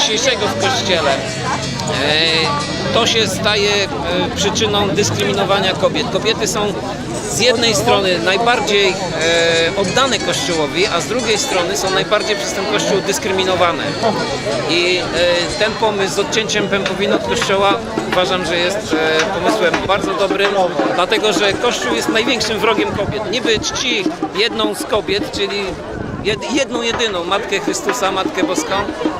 dzisiejszego w Kościele, e, to się staje e, przyczyną dyskryminowania kobiet. Kobiety są z jednej strony najbardziej e, oddane Kościołowi, a z drugiej strony są najbardziej przez ten Kościół dyskryminowane. I ten pomysł z odcięciem pępowiny od Kościoła uważam, że jest pomysłem bardzo dobrym, dlatego że Kościół jest największym wrogiem kobiet. Niby czci jedną z kobiet, czyli jed, jedną jedyną Matkę Chrystusa, Matkę Boską,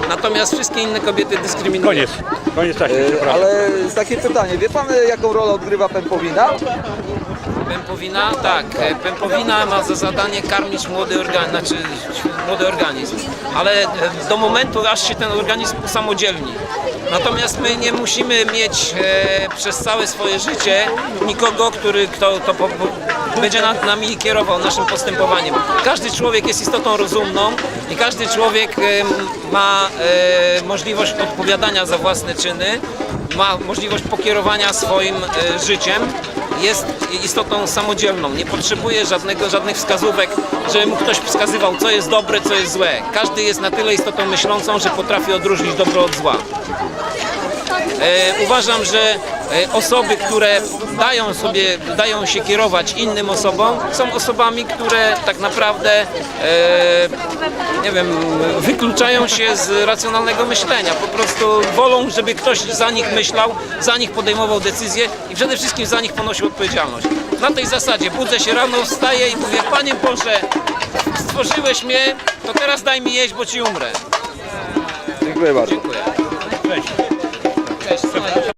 natomiast wszystkie inne kobiety dyskryminują. Koniec. Koniec taśmy, E, przepraszam. Ale takie pytanie, wie pan e, jaką rolę odgrywa pępowina? Pępowina? Tak. e, Pępowina ma za zadanie karmić młody organizm, znaczy młody organizm, ale do momentu, aż się ten organizm usamodzielni. Natomiast my nie musimy mieć e, przez całe swoje życie nikogo, który kto, to po, będzie nad nami kierował naszym postępowaniem. Każdy człowiek jest istotą rozumną i każdy człowiek ma e, możliwość odpowiadania za własne czyny, ma możliwość pokierowania swoim e, życiem jest istotą samodzielną. Nie potrzebuje żadnego, żadnych wskazówek, żeby mu ktoś wskazywał, co jest dobre, co jest złe. Każdy jest na tyle istotą myślącą, że potrafi odróżnić dobro od zła. E, uważam, że osoby, które dają sobie, dają się kierować innym osobom, są osobami, które tak naprawdę, e, nie wiem, wykluczają się z racjonalnego myślenia. Po prostu wolą, żeby ktoś za nich myślał, za nich podejmował decyzje i przede wszystkim za nich ponosił odpowiedzialność. Na tej zasadzie budzę się rano, wstaję i mówię, Panie Boże, stworzyłeś mnie, to teraz daj mi jeść, bo Ci umrę. Dziękuję bardzo. Dziękuję. Cześć. Cześć.